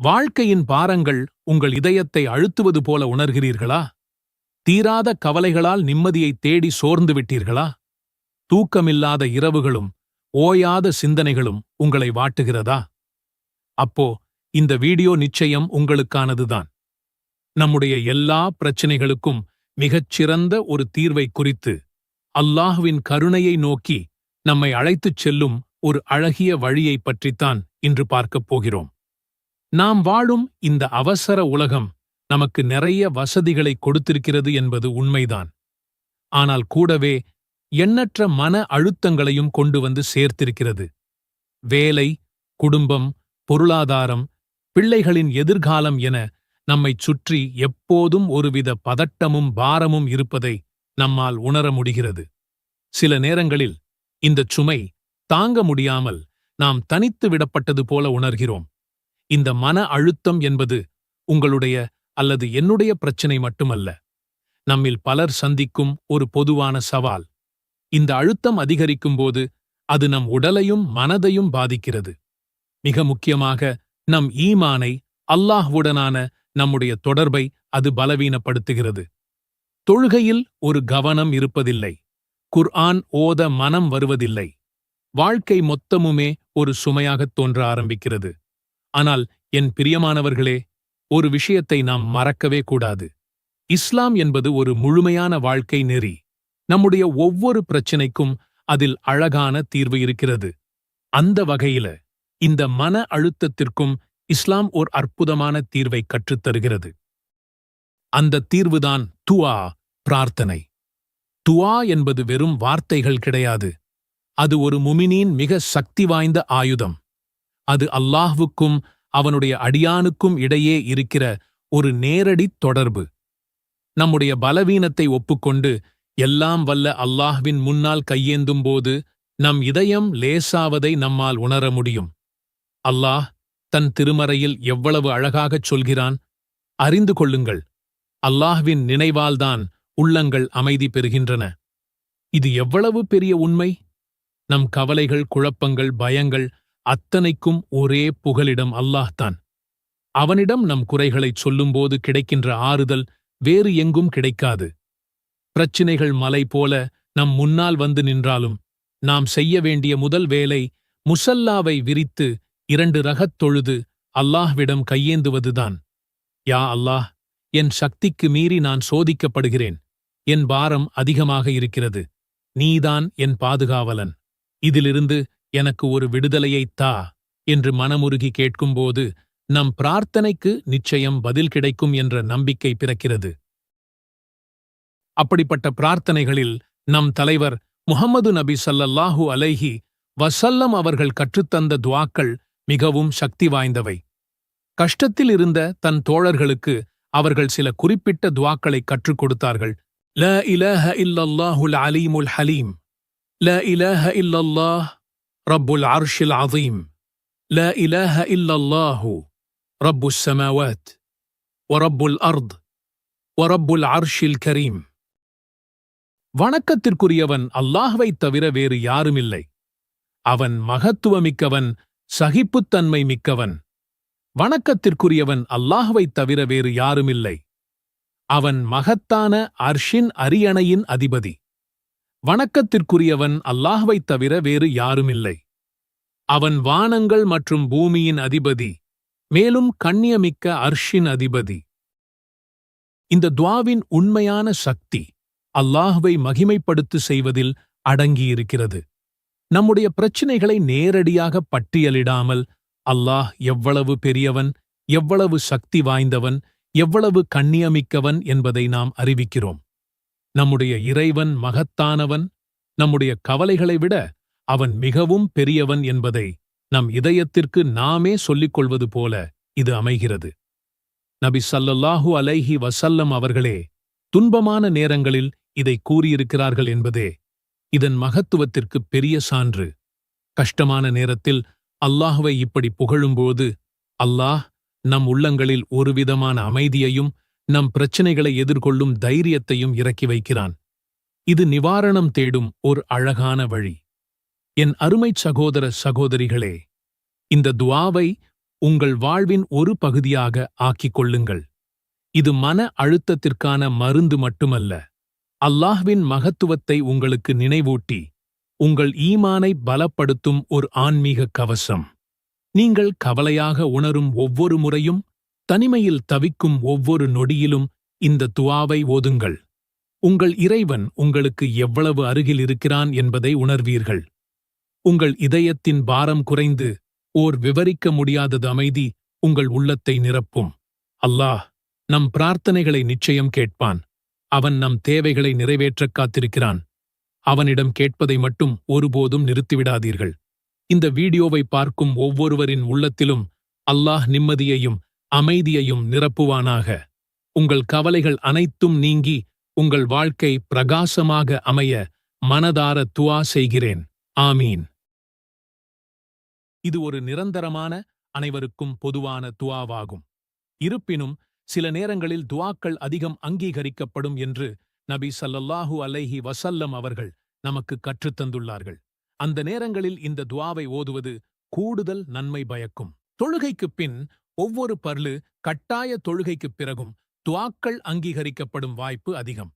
வாழ்க்கையின் பாரங்கள் உங்கள் இதயத்தை அழுத்துவது போல உணர்கிறீர்களா? தீராத கவலைகளால் நிம்மதியை தேடி சோர்ந்து விட்டீர்களா? தூக்கமில்லாத இரவுகளும் ஓயாத சிந்தனைகளும் உங்களை வாட்டுகிறதா? அப்போ இந்த வீடியோ நிச்சயம் உங்களுக்கானதுதான். நம்முடைய எல்லா பிரச்சினைகளுக்கும் மிகச்சிறந்த ஒரு தீர்வை குறித்து அல்லாஹுவின் கருணையை நோக்கி நம்மை அழைத்துச் செல்லும் ஒரு அழகிய வழியைப் பற்றித்தான் இன்று பார்க்கப் போகிறோம். நாம் வாழும் இந்த அவசர உலகம் நமக்கு நிறைய வசதிகளை கொடுத்திருக்கிறது என்பது உண்மைதான். ஆனால் கூடவே எண்ணற்ற மன அழுத்தங்களையும் கொண்டு வந்து சேர்த்திருக்கிறது. வேலை குடும்பம் பொருளாதாரம் பிள்ளைகளின் எதிர்காலம் என நம்மைச் சுற்றி எப்போதும் ஒருவித பதட்டமும் பாரமும் இருப்பதை நம்மால் உணர முடிகிறது. சில நேரங்களில் இந்தச் சுமை தாங்க முடியாமல் நாம் தனித்து விடப்பட்டது போல உணர்கிறோம். இந்த மன அழுத்தம் என்பது உங்களுடைய அல்லது என்னுடைய பிரச்சினை மட்டுமல்ல. நம்மில் பலர் சந்திக்கும் ஒரு பொதுவான சவால். இந்த அழுத்தம் அதிகரிக்கும்போது அது நம் உடலையும் மனதையும் பாதிக்கிறது. மிக முக்கியமாக நம் ஈமானை அல்லாஹ்வுடனான நம்முடைய தொடர்பை அது பலவீனப்படுத்துகிறது. தொழுகையில் ஒரு கவனம் இருப்பதில்லை. குர்ஆன் ஓத மனம் வருவதில்லை. வாழ்க்கை மொத்தமுமே ஒரு சுமையாகத் தோன்ற ஆரம்பிக்கிறது. ஆனால் என் பிரியமானவர்களே ஒரு விஷயத்தை நாம் மறக்கவே கூடாது. இஸ்லாம் என்பது ஒரு முழுமையான வாழ்க்கை நெறி. நம்முடைய ஒவ்வொரு பிரச்சினைக்கும் அதில் அழகான தீர்வு இருக்கிறது. அந்த வகையில இந்த மன அழுத்தத்திற்கும் இஸ்லாம் ஓர் அற்புதமான தீர்வை கற்றுத்தருகிறது. அந்த தீர்வுதான் துவா பிரார்த்தனை. துவா என்பது வெறும் வார்த்தைகள் கிடையாது. அது ஒரு முமினின் மிக சக்தி வாய்ந்த ஆயுதம். அது அல்லாஹ்வுக்கும் அவனுடைய அடியானுக்கும் இடையே இருக்கிற ஒரு நேரடி தொடர்பு. நம்முடைய பலவீனத்தை ஒப்புக்கொண்டு எல்லாம் வல்ல அல்லாஹ்வின் முன்னால் கையேந்தும்போது நம் இதயம் லேசாவதை நம்மால் உணர முடியும். அல்லாஹ் தன் திருமறையில் எவ்வளவு அழகாகச் சொல்கிறான்? அறிந்து கொள்ளுங்கள். அல்லாஹ்வின் நினைவால்தான் உள்ளங்கள் அமைதி பெறுகின்றன. இது எவ்வளவு பெரிய உண்மை? நம் கவலைகள் குழப்பங்கள் பயங்கள் அத்தனைக்கும் ஒரே புகலிடம் அல்லாஹ்தான் அவனிடம் நம் குறைகளைச் சொல்லும்போது கிடைக்கின்ற ஆறுதல் வேறு எங்கும் கிடைக்காது. பிரச்சினைகள் மலை போல நம் முன்னால் வந்து நின்றாலும் நாம் செய்ய வேண்டிய முதல் வேலை முசல்லாவை விரித்து இரண்டு ரகத் தொழுது அல்லாஹ்விடம் கையேந்துவதுதான். யா அல்லாஹ் என் சக்திக்கு மீறி நான் சோதிக்கப்படுகிறேன். என் பாரம் அதிகமாக இருக்கிறது. நீதான் என் பாதுகாவலன். இதிலிருந்து எனக்கு ஒரு விடுதலையைத் தா என்று மனமுருகி கேட்கும்போது நம் பிரார்த்தனைக்கு நிச்சயம் பதில் கிடைக்கும் என்ற நம்பிக்கை பிறக்கிறது. அப்படிப்பட்ட பிரார்த்தனைகளில் நம் தலைவர் முஹம்மது நபி சல்லல்லாஹு அலைஹி வசல்லம் அவர்கள் கற்றுத்தந்த துவாக்கள் மிகவும் சக்தி வாய்ந்தவை. கஷ்டத்தில் இருந்த தன் தோழர்களுக்கு அவர்கள் சில குறிப்பிட்ட துவாக்களை கற்றுக் கொடுத்தார்கள். ல இலஹ இல்லல்லாஹுல் அலீமுல் ஹலீம். ல இலஹ இல்லல்லாஹ் ரப்புல் அர்ஷில் அதீம் لا إله إلا الله رب السماوات ورب الأرض ورب العرش الكريم வணக்கத்திற்குரியவன் அல்லாஹ்வைத் தவிர வேறு யாருமில்லை அவன் மகத்துவமிக்கவன் சகிப்புத்தன்மை மிக்கவன் வணக்கத்திற்குரியவன் அல்லாஹ்வைத் தவிர வேறு யாருமில்லை அவன் மகத்தான அர்ஷின் அரியணையின் அதிபதி வணக்கத்திற்குரியவன் அல்லாஹ்வைத் தவிர வேறு யாருமில்லை. அவன் வானங்கள் மற்றும் பூமியின் அதிபதி மேலும் கண்ணியமிக்க அர்ஷின் அதிபதி. இந்த துவாவின் உண்மையான சக்தி அல்லாஹ்வை மகிமைப்படுத்து செய்வதில் அடங்கியிருக்கிறது. நம்முடைய பிரச்சினைகளை நேரடியாக பட்டியலிடாமல் அல்லாஹ் எவ்வளவு பெரியவன் எவ்வளவு சக்தி வாய்ந்தவன் எவ்வளவு கண்ணியமிக்கவன் என்பதை நாம் அறிவிக்கிறோம். நம்முடைய இறைவன் மகத்தானவன் நம்முடைய கவலைகளை விட அவன் மிகவும் பெரியவன் என்பதை நம் இதயத்திற்கு நாமே சொல்லிக் கொள்வது போல இது அமைகிறது. நபி சல்லல்லாஹு அலைஹி வசல்லம் அவர்களே துன்பமான நேரங்களில் இதை கூறியிருக்கிறார்கள் என்பதே இதன் மகத்துவத்திற்கு பெரிய சான்று. கஷ்டமான நேரத்தில் அல்லாஹுவை இப்படி புகழும்போது அல்லாஹ் நம் உள்ளங்களில் ஒருவிதமான அமைதியையும் நம் பிரச்சினைகளை எதிர்கொள்ளும் தைரியத்தையும் இறக்கி வைக்கிறான். இது நிவாரணம் தேடும் ஒரு அழகான வழி. என் அருமைச் சகோதர சகோதரிகளே இந்த துவாவை உங்கள் வாழ்வின் ஒரு பகுதியாக ஆக்கிக் கொள்ளுங்கள். இது மன அழுத்தத்திற்கான மருந்து மட்டுமல்ல. அல்லாஹ்வின் மகத்துவத்தை உங்களுக்கு நினைவூட்டி உங்கள் ஈமானை பலப்படுத்தும் ஒரு ஆன்மீக கவசம். நீங்கள் கவலையாக உணரும் ஒவ்வொரு முறையும் தனிமையில் தவிக்கும் ஒவ்வொரு நொடியிலும் இந்த துவாவை ஓதுங்கள். உங்கள் இறைவன் உங்களுக்கு எவ்வளவு அருகில் இருக்கிறான் என்பதை உணர்வீர்கள். உங்கள் இதயத்தின் பாரம் குறைந்து ஓர் விவரிக்க முடியாதது அமைதி உங்கள் உள்ளத்தை நிரப்பும். அல்லாஹ் நம் பிரார்த்தனைகளை நிச்சயம் கேட்பான். அவன் நம் தேவைகளை நிறைவேற்றக் காத்திருக்கிறான். அவனிடம் கேட்பதை மட்டும் ஒருபோதும் நிறுத்திவிடாதீர்கள். இந்த வீடியோவை பார்க்கும் ஒவ்வொருவரின் உள்ளத்திலும் அல்லாஹ் நிம்மதியையும் அமைதியையும் நிரப்புவானாக. உங்கள் கவலைகள் அனைத்தும் நீங்கி உங்கள் வாழ்க்கை பிரகாசமாக அமைய மனதார துவா செய்கிறேன். ஆமீன். இது ஒரு நிரந்தரமான அனைவருக்கும் பொதுவான துவாவாகும். இருப்பினும் சில நேரங்களில் துவாக்கள் அதிகம் அங்கீகரிக்கப்படும் என்று நபி சல்லல்லாஹு அலைஹி வசல்லம் அவர்கள் நமக்கு கற்றுத்தந்துள்ளார்கள் அந்த நேரங்களில் இந்த துவாவை ஓதுவது கூடுதல் நன்மை பயக்கும். தொழுகைக்குப் பின் ஒவ்வொரு பர்லு கட்டாய தொழுகைக்குப் பிறகும் துவாக்கள் அங்கீகரிக்கப்படும் வாய்ப்பு அதிகம்.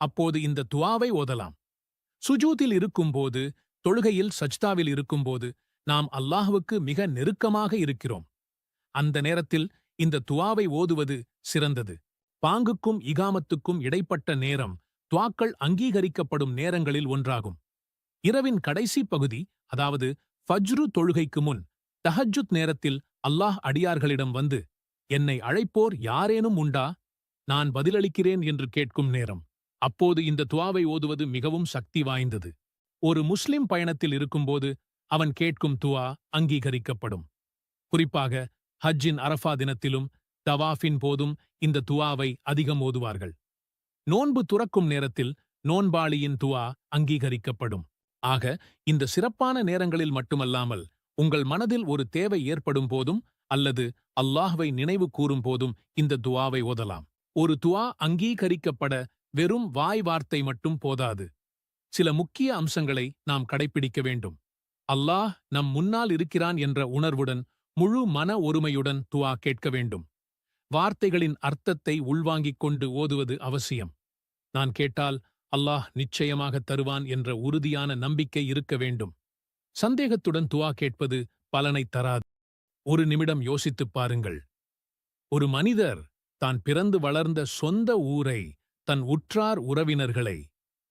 அப்போது இந்த துவாவை ஓதலாம். சுஜூதில் இருக்கும்போது தொழுகையில் சஜ்தாவில் இருக்கும்போது நாம் அல்லாஹுவுக்கு மிக நெருக்கமாக இருக்கிறோம். அந்த நேரத்தில் இந்த துவாவை ஓதுவது சிறந்தது. பாங்குக்கும் இகாமத்துக்கும் இடைப்பட்ட நேரம் துவாக்கள் அங்கீகரிக்கப்படும் நேரங்களில் ஒன்றாகும். இரவின் கடைசி பகுதி அதாவது ஃபஜ்ரு தொழுகைக்கு முன் தஹஜுத் நேரத்தில் அல்லாஹ் அடியார்களிடம் வந்து என்னை அழைப்போர் யாரேனும் உண்டா? நான் பதிலளிக்கிறேன் என்று கேட்கும் நேரம். அப்போது இந்த துவாவை ஓதுவது மிகவும் சக்தி வாய்ந்தது. ஒரு முஸ்லிம் பயணத்தில் இருக்கும்போது அவன் கேட்கும் துவா அங்கீகரிக்கப்படும். குறிப்பாக ஹஜ்ஜின் அரஃபா தினத்திலும் தவாஃபின் போதும் இந்த துவாவை அதிகம் ஓதுவார்கள். நோன்பு துறக்கும் நேரத்தில் நோன்பாளியின் துவா அங்கீகரிக்கப்படும். ஆக இந்த சிறப்பான நேரங்களில் மட்டுமல்லாமல் உங்கள் மனதில் ஒரு தேவை ஏற்படும் போதும் அல்லது அல்லாஹ்வை நினைவு கூறும் போதும் இந்த துவாவை ஓதலாம். ஒரு துவா அங்கீகரிக்கப்பட வெறும் வாய் வார்த்தை மட்டும் போதாது. சில முக்கிய அம்சங்களை நாம் கடைப்பிடிக்க வேண்டும். அல்லாஹ் நம் முன்னால் இருக்கிறான் என்ற உணர்வுடன் முழு மன ஒருமையுடன் துவா கேட்க வேண்டும். வார்த்தைகளின் அர்த்தத்தை உள்வாங்கிக் கொண்டு ஓதுவது அவசியம். நான் கேட்டால் அல்லாஹ் நிச்சயமாக தருவான் என்ற உறுதியான நம்பிக்கை இருக்க வேண்டும். சந்தேகத்துடன் துவா கேட்பது பலனை தராது. ஒரு நிமிடம் யோசித்துப் பாருங்கள். ஒரு மனிதர் தான் பிறந்து வளர்ந்த சொந்த ஊரை தன் உற்றார் உறவினர்களை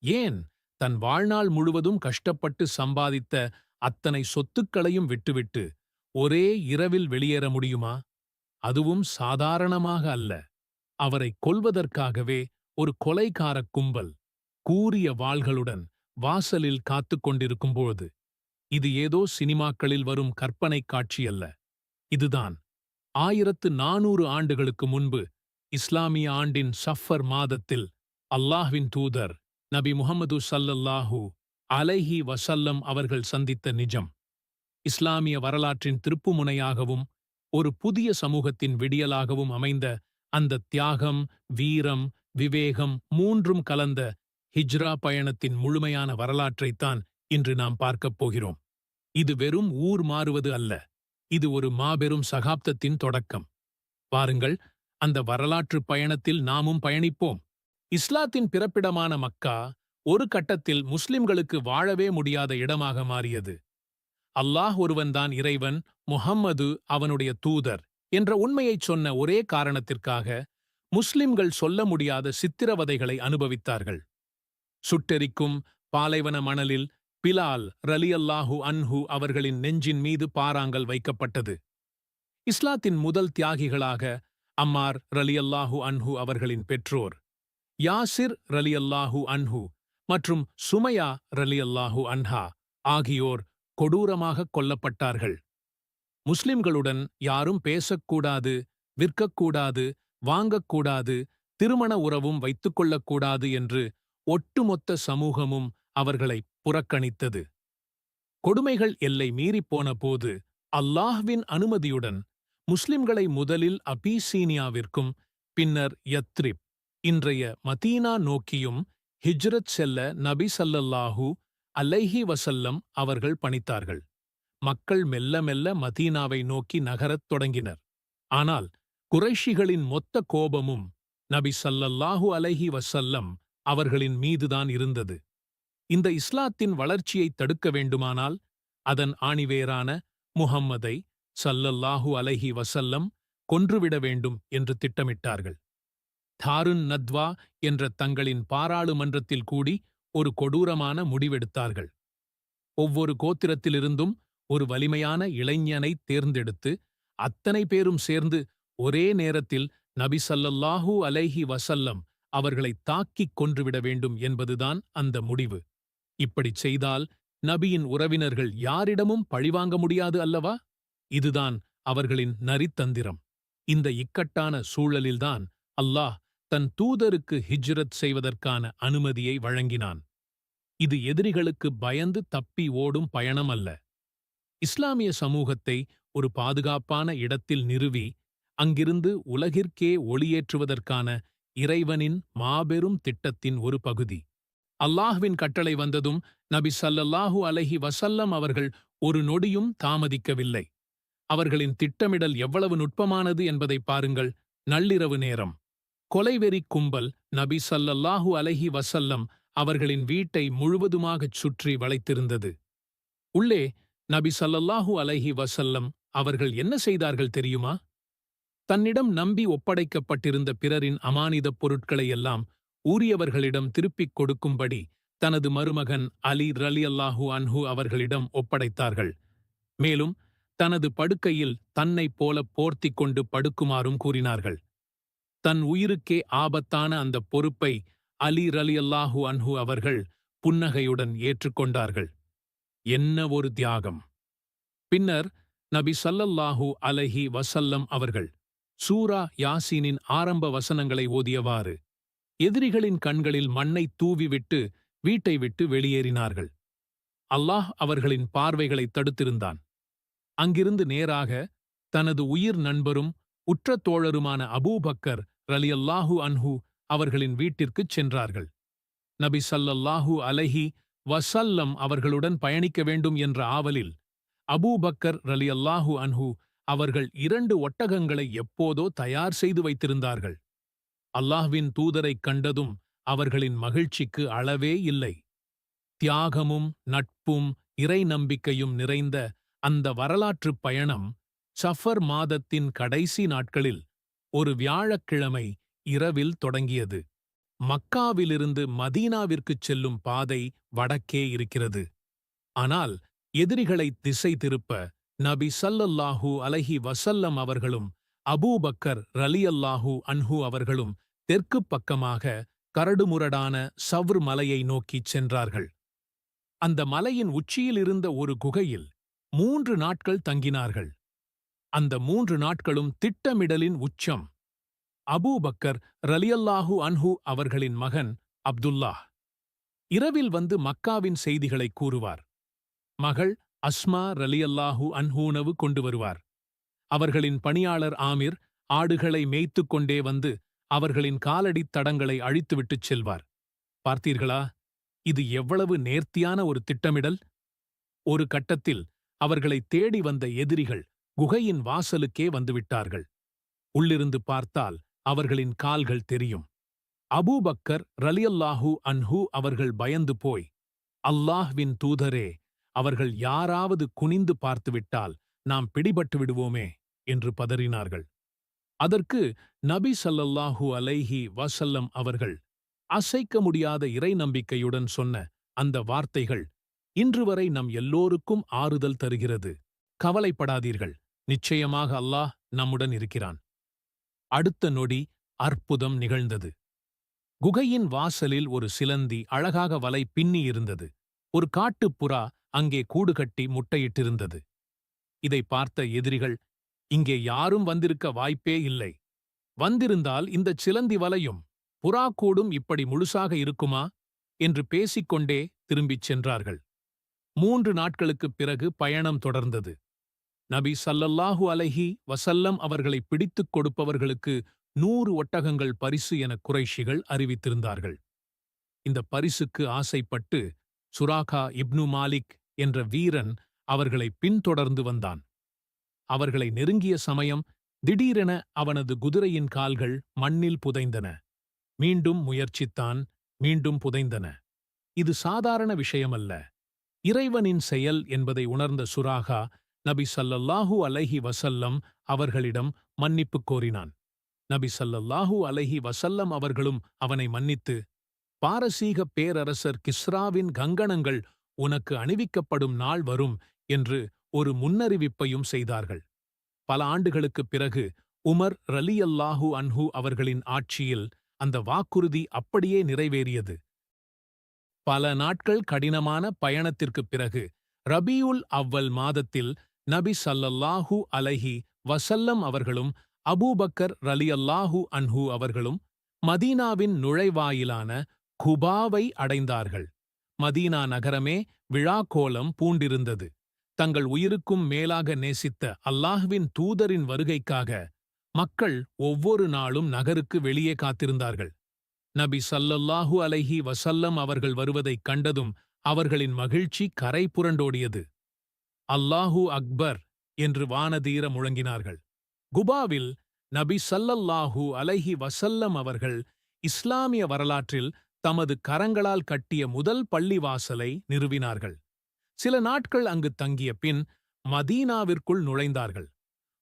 ஏன் தன் வாழ்நாள் முழுவதும் கஷ்டப்பட்டு சம்பாதித்த அத்தனை சொத்துக்களையும் விட்டுவிட்டு ஒரே இரவில் வெளியேற முடியுமா? அதுவும் சாதாரணமாக அல்ல. அவரை கொல்வதற்காகவே ஒரு கொலைகாரக் கும்பல் கூறிய வாள்களுடன் வாசலில் காத்துக் கொண்டிருக்கும்போது இது ஏதோ சினிமாக்களில் வரும் கற்பனைக் காட்சியல்ல இதுதான் ஆயிரத்து நானூறு ஆண்டுகளுக்கு முன்பு இஸ்லாமிய ஆண்டின் சஃபர் மாதத்தில் அல்லாஹ்வின் தூதர் நபி முகமது ஸல்லல்லாஹு அலைஹி வசல்லம் அவர்கள் சந்தித்த நிஜம். இஸ்லாமிய வரலாற்றின் திருப்புமுனையாகவும் ஒரு புதிய சமூகத்தின் விடியலாகவும் அமைந்த அந்த தியாகம் வீரம் விவேகம் மூன்றும் கலந்த ஹிஜ்ரா பயணத்தின் முழுமையான வரலாற்றைத்தான் இன்று நாம் பார்க்கப் போகிறோம். இது வெறும் ஊர் மாறுவது அல்ல. இது ஒரு மாபெரும் சகாப்தத்தின் தொடக்கம். பாருங்கள் அந்த வரலாற்றுப் பயணத்தில் நாமும் பயணிப்போம். இஸ்லாத்தின் பிறப்பிடமான மக்கா ஒரு கட்டத்தில் முஸ்லிம்களுக்கு வாழவே முடியாத இடமாக மாறியது. அல்லாஹ் ஒருவன்தான் இறைவன் முஹம்மது அவனுடைய தூதர் என்ற உண்மையைச் சொன்ன ஒரே காரணத்திற்காக முஸ்லிம்கள் சொல்ல முடியாத சித்திரவதைகளை அனுபவித்தார்கள். சுட்டெரிக்கும் பாலைவன மணலில் பிலால் ரலியல்லாஹு அன்ஹு அவர்களின் நெஞ்சின் மீது பாறாங்கல் வைக்கப்பட்டது. இஸ்லாத்தின் முதல் தியாகிகளாக அம்மார் ரலியல்லாஹு அன்ஹு அவர்களின் பெற்றோர். யாசிர் ரலியல்லாஹு அன்ஹு மற்றும் சுமையா ரலியல்லாஹு அன்ஹா ஆகியோர் கொடூரமாக கொல்லப்பட்டார்கள். முஸ்லிம்களுடன் யாரும் பேசக்கூடாது விற்கக்கூடாது வாங்கக்கூடாது திருமண உறவும் வைத்துக்கொள்ளக்கூடாது என்று ஒட்டுமொத்த சமூகமும் அவர்களை புறக்கணித்தது. கொடுமைகள் எல்லை மீறிப்போன போது அல்லாஹ்வின் அனுமதியுடன் முஸ்லிம்களை முதலில் அபீசீனியாவிற்கும் பின்னர் யத்ரிப் இன்றைய மதீனா நோக்கியும் ஹிஜ்ரத் செல்ல நபி சல்லல்லாஹூ அலைஹி வசல்லம் அவர்கள் பணித்தார்கள். மக்கள் மெல்ல மெல்ல மதீனாவை நோக்கி நகரத் தொடங்கினர். ஆனால் குறைஷிகளின் மொத்த கோபமும் நபி சல்லல்லாஹு அலைஹி வசல்லம் அவர்களின் மீதுதான் இருந்தது. இந்த இஸ்லாத்தின் வளர்ச்சியை தடுக்க வேண்டுமானால் அதன் ஆணிவேரான முஹம்மதை சல்லல்லாஹு அலைஹி வசல்லம் கொன்றுவிட வேண்டும் என்று திட்டமிட்டார்கள். தாருன் நத்வா என்ற தங்களின் பாராளுமன்றத்தில் கூடி ஒரு கொடூரமான முடிவெடுத்தார்கள். ஒவ்வொரு கோத்திரத்திலிருந்தும் ஒரு வலிமையான இளைஞனை தேர்ந்தெடுத்து அத்தனை பேரும் சேர்ந்து ஒரே நேரத்தில் நபி சல்லல்லாஹூ அலைஹி வசல்லம் அவர்களை தாக்கிக் கொன்றுவிட வேண்டும் என்பதுதான் அந்த முடிவு. இப்படிச் செய்தால் நபியின் உறவினர்கள் யாரிடமும் பழிவாங்க முடியாது அல்லவா? இதுதான் அவர்களின் நரித்தந்திரம். இந்த இக்கட்டான சூழலில்தான் அல்லாஹ் தன் தூதருக்கு ஹிஜ்ரத் செய்வதற்கான அனுமதியை வழங்கினான். இது எதிரிகளுக்கு பயந்து தப்பி ஓடும் பயணம் அல்ல. இஸ்லாமிய சமூகத்தை ஒரு பாதுகாப்பான இடத்தில் நிறுவி அங்கிருந்து உலகிற்கே ஒளியேற்றுவதற்கான இறைவனின் மாபெரும் திட்டத்தின் ஒரு பகுதி. அல்லாஹ்வின் கட்டளை வந்ததும் நபி சல்லல்லாஹு அலைஹி வசல்லம் அவர்கள் ஒரு நொடியும் தாமதிக்கவில்லை. அவர்களின் திட்டமிடல் எவ்வளவு நுட்பமானது என்பதை பாருங்கள். நள்ளிரவு நேரம். கொலைவெறி கும்பல் நபி சல்லல்லாஹு அலைஹி வசல்லம் அவர்களின் வீட்டை முழுவதுமாகச் சுற்றி வளைத்திருந்தது. உள்ளே நபி சல்லல்லாஹு அலைஹி வசல்லம் அவர்கள் என்ன செய்தார்கள் தெரியுமா? தன்னிடம் நம்பி ஒப்படைக்கப்பட்டிருந்த பிறரின் அமானிதப் பொருட்களை எல்லாம் ஊரியவர்களிடம் திருப்பிக் கொடுக்கும்படி தனது மருமகன் அலி ரலி அல்லாஹூ அன்ஹு அவர்களிடம் ஒப்படைத்தார்கள். மேலும் தனது படுக்கையில் தன்னைப் போல போர்த்திக் கொண்டு படுக்குமாறும் கூறினார்கள். தன் உயிருக்கே ஆபத்தான அந்த பொறுப்பை அலி ரலி அல்லாஹூ அன்ஹு அவர்கள் புன்னகையுடன் ஏற்றுக்கொண்டார்கள். என்ன ஒரு தியாகம்! பின்னர் நபி சல்லல்லாஹூ அலஹி வசல்லம் அவர்கள் சூரா யாசீனின் ஆரம்ப வசனங்களை ஓதியவாறு எதிரிகளின் கண்களில் மண்ணை தூவிவிட்டு வீட்டை விட்டு வெளியேறினார்கள். அல்லாஹ் அவர்களின் பார்வைகளை தடுத்திருந்தான். அங்கிருந்து நேராக தனது உயிர் நண்பரும் உற்ற தோழருமான அபூபக்கர் ரலியல்லாஹு அன்ஹு அவர்களின் வீட்டிற்குச் சென்றார்கள். நபி சல்லல்லாஹு அலைஹி வசல்லம் அவர்களுடன் பயணிக்க வேண்டும் என்ற ஆவலில் அபூபக்கர் ரலியல்லாஹு அன்ஹு அவர்கள் இரண்டு ஒட்டகங்களை எப்போதோ தயார் செய்து வைத்திருந்தார்கள். அல்லாஹ்வின் தூதரைக் கண்டதும் அவர்களின் மகிழ்ச்சிக்கு அளவே இல்லை. தியாகமும் நட்பும் இறை நம்பிக்கையும் நிறைந்த அந்த வரலாற்றுப் பயணம் சஃபர் மாதத்தின் கடைசி நாட்களில் ஒரு வியாழக்கிழமை இரவில் தொடங்கியது. மக்காவிலிருந்து மதீனாவிற்குச் செல்லும் பாதை வடக்கே இருக்கிறது. ஆனால் எதிரிகளை திசை திருப்ப நபி சல்லல்லாஹூ அலஹி வசல்லம் அவர்களும் அபூபக்கர் ரலியல்லாஹூ அன்ஹு அவர்களும் தெற்குப் பக்கமாக கரடுமுரடான சவ்ர் மலையை நோக்கிச் சென்றார்கள். அந்த மலையின் உச்சியில் இருந்த ஒரு குகையில் மூன்று நாட்கள் தங்கினார்கள். அந்த மூன்று நாட்களும் திட்டமிடலின் உச்சம். அபூபக்கர் ரலியல்லாஹு அன்ஹு அவர்களின் மகன் அப்துல்லாஹ். இரவில் வந்து மக்காவின் செய்திகளை கூறுவார். மகள் அஸ்மா ரலியல்லாஹு அன்ஹூனவு கொண்டு வருவார். அவர்களின் பணியாளர் ஆமிர் ஆடுகளை மேய்த்துக் கொண்டே வந்து அவர்களின் காலடித் தடங்களை அழித்துவிட்டுச் செல்வார். பார்த்தீர்களா? இது எவ்வளவு நேர்த்தியான ஒரு திட்டமிடல்! ஒரு கட்டத்தில் அவர்களை தேடி வந்த எதிரிகள் குகையின் வாசலுக்கே வந்துவிட்டார்கள். உள்ளிருந்து பார்த்தால் அவர்களின் கால்கள் தெரியும். அபூபக்கர் ரலியல்லாஹு அன்ஹு அவர்கள் பயந்து போய் அல்லாஹ்வின் தூதரே அவர்கள் யாராவது குனிந்து பார்த்துவிட்டால் நாம் பிடிபட்டு விடுவோமே! என்று பதறினார்கள். அதற்கு நபி சல்லல்லாஹூ அலைஹி வசல்லம் அவர்கள் அசைக்க முடியாத இறை நம்பிக்கையுடன் சொன்ன அந்த வார்த்தைகள் இன்று வரை நம் எல்லோருக்கும் ஆறுதல் தருகிறது. கவலைப்படாதீர்கள். நிச்சயமாக அல்லாஹ் நம்முடன் இருக்கிறான். அடுத்த நொடி அற்புதம் நிகழ்ந்தது. குகையின் வாசலில் ஒரு சிலந்தி அழகாக வலை பின்னி இருந்தது. ஒரு காட்டுப் புறா அங்கே கூடு கட்டி முட்டையிட்டிருந்தது. இதை பார்த்த எதிரிகள் இங்கே யாரும் வந்திருக்க வாய்ப்பே இல்லை. வந்திருந்தால் இந்தச் சிலந்தி வலையும் புறா கூடும் இப்படி முழுசாக இருக்குமா? என்று பேசிக்கொண்டே திரும்பிச் சென்றார்கள். மூன்று நாட்களுக்குப் பிறகு பயணம் தொடர்ந்தது. நபி சல்லல்லாஹு அலைஹி வசல்லம் அவர்களை பிடித்துக் கொடுப்பவர்களுக்கு நூறு ஒட்டகங்கள் பரிசு என குறைஷிகள் அறிவித்திருந்தார்கள். இந்த பரிசுக்கு ஆசைப்பட்டு சுராகா இப்னு மாலிக் என்ற வீரன் அவர்களை பின்தொடர்ந்து வந்தான். அவர்களை நெருங்கிய சமயம் திடீரென அவனது குதிரையின் கால்கள் மண்ணில் புதைந்தன. மீண்டும் முயற்சித்தான் மீண்டும் புதைந்தன. இது சாதாரண விஷயமல்ல. இறைவனின் செயல் என்பதை உணர்ந்த சுராகா நபி சல்லல்லாஹு அலைஹி வசல்லம் அவர்களிடம் மன்னிப்பு கோரினான். நபி சல்லல்லாஹு அலைஹி வசல்லம் அவர்களும் அவனை மன்னித்து பாரசீக பேரரசர் கிஸ்ராவின் கங்கணங்கள் உனக்கு அணிவிக்கப்படும் நாள் வரும் என்று ஒரு முன்னறிவிப்பையும் செய்தார்கள். பல ஆண்டுகளுக்குப் பிறகு உமர் ரலியல்லாஹு அன்ஹு அவர்களின் ஆட்சியில் அந்த வாக்குறுதி அப்படியே நிறைவேறியது. பல நாட்கள் கடினமான பயணத்திற்குப் பிறகு ரபியுல் அவ்வல் மாதத்தில் நபி சல்லல்லாஹு அலைஹி வசல்லம் அவர்களும் அபூபக்கர் ரலியல்லாஹு அன்ஹு அவர்களும் மதீனாவின் நுழைவாயிலான குபாவை அடைந்தார்கள். மதீனா நகரமே விழாக்கோலம் பூண்டிருந்தது. தங்கள் உயிருக்கும் மேலாக நேசித்த அல்லாஹ்வின் தூதரின் வருகைக்காக மக்கள் ஒவ்வொரு நாளும் நகருக்கு வெளியே காத்திருந்தார்கள். நபி சல்லல்லாஹு அலைஹி வசல்லம் அவர்கள் வருவதைக் கண்டதும் அவர்களின் மகிழ்ச்சி கரை புரண்டோடியது. அல்லாஹூ அக்பர் என்று வானதீர முழங்கினார்கள். குபாவில் நபி சல்லல்லாஹு அலைஹி வசல்லம் அவர்கள் இஸ்லாமிய வரலாற்றில் தமது கரங்களால் கட்டிய முதல் பள்ளிவாசலை நிறுவினார்கள். சில நாட்கள் அங்கு தங்கிய பின் மதீனாவிற்குள் நுழைந்தார்கள்.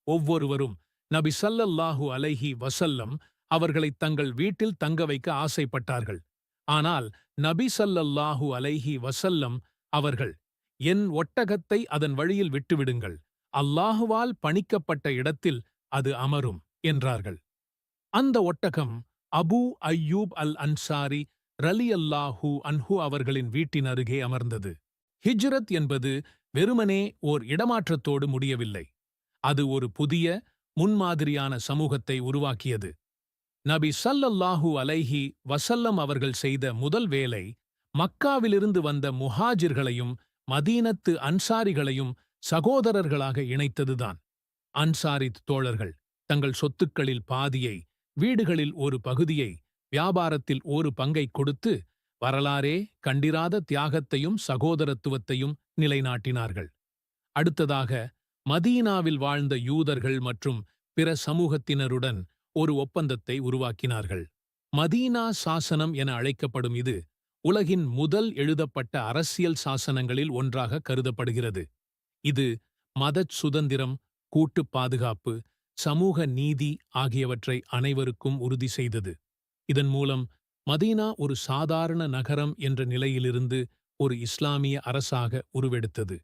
ஒவ்வொருவரும் நபி சல்லல்லாஹு அலைஹி வசல்லம் அவர்களை தங்கள் வீட்டில் தங்க வைக்க ஆசைப்பட்டார்கள். ஆனால் நபி சல்லல்லாஹு அலைஹி வசல்லம் அவர்கள் என் ஒட்டகத்தை அதன் வழியில் விட்டுவிடுங்கள். அல்லாஹுவால் பணிக்கப்பட்ட இடத்தில் அது அமரும் என்றார்கள். அந்த ஒட்டகம் அபூ ஐயூப் அல் அன்சாரி ரலி அல்லாஹூ அன்ஹு அவர்களின் வீட்டின் அருகே அமர்ந்தது. ஹிஜ்ரத் என்பது வெறுமனே ஓர் இடமாற்றத்தோடு முடியவில்லை. அது ஒரு புதிய முன்மாதிரியான சமூகத்தை உருவாக்கியது. நபி சல்லல்லாஹு அலைஹி வசல்லம் அவர்கள் செய்த முதல் வேலை மக்காவிலிருந்து வந்த முஹாஜிர்களையும் மதீனத்து அன்சாரிகளையும் சகோதரர்களாக இணைத்ததுதான். அன்சாரித் தோழர்கள் தங்கள் சொத்துக்களில் பாதியை வீடுகளில் ஒரு பகுதியை வியாபாரத்தில் ஒரு பங்கை கொடுத்து வரலாறே கண்டிராத தியாகத்தையும் சகோதரத்துவத்தையும் நிலைநாட்டினார்கள். அடுத்ததாக மதீனாவில் வாழ்ந்த யூதர்கள் மற்றும் பிற சமூகத்தினருடன் ஒரு ஒப்பந்தத்தை உருவாக்கினார்கள். மதீனா சாசனம் என அழைக்கப்படும் இது உலகின் முதல் எழுதப்பட்ட அரசியல் சாசனங்களில் ஒன்றாக கருதப்படுகிறது. இது மதச் சுதந்திரம் கூட்டுப் பாதுகாப்பு சமூக நீதி ஆகியவற்றை அனைவருக்கும் உறுதி செய்தது. இதன் மூலம் மதீனா ஒரு சாதாரண நகரம் என்ற நிலையிலிருந்து ஒரு இஸ்லாமிய அரசாக உருவெடுத்தது.